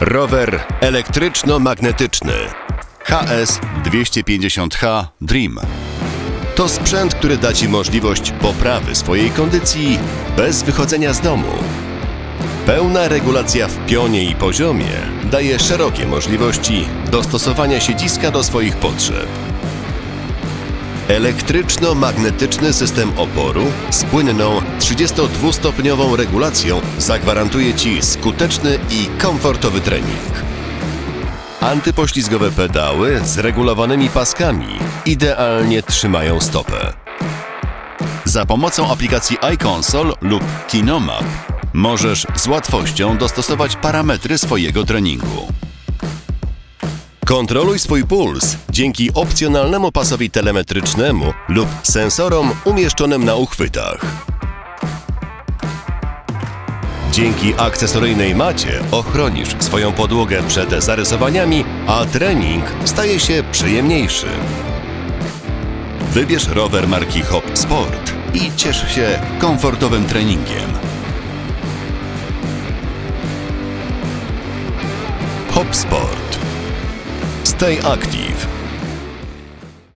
Rower elektryczno-magnetyczny HS250H Dream. To sprzęt, który da Ci możliwość poprawy swojej kondycji bez wychodzenia z domu. Pełna regulacja w pionie i poziomie daje szerokie możliwości dostosowania siedziska do swoich potrzeb. Elektryczno-magnetyczny system oporu z płynną 32-stopniową regulacją zagwarantuje Ci skuteczny i komfortowy trening. Antypoślizgowe pedały z regulowanymi paskami idealnie trzymają stopę. Za pomocą aplikacji iConsole lub Kinomap możesz z łatwością dostosować parametry swojego treningu. Kontroluj swój puls dzięki opcjonalnemu pasowi telemetrycznemu lub sensorom umieszczonym na uchwytach. Dzięki akcesoryjnej macie ochronisz swoją podłogę przed zarysowaniami, a trening staje się przyjemniejszy. Wybierz rower marki Hop Sport i ciesz się komfortowym treningiem. Hop Sport. Stay active.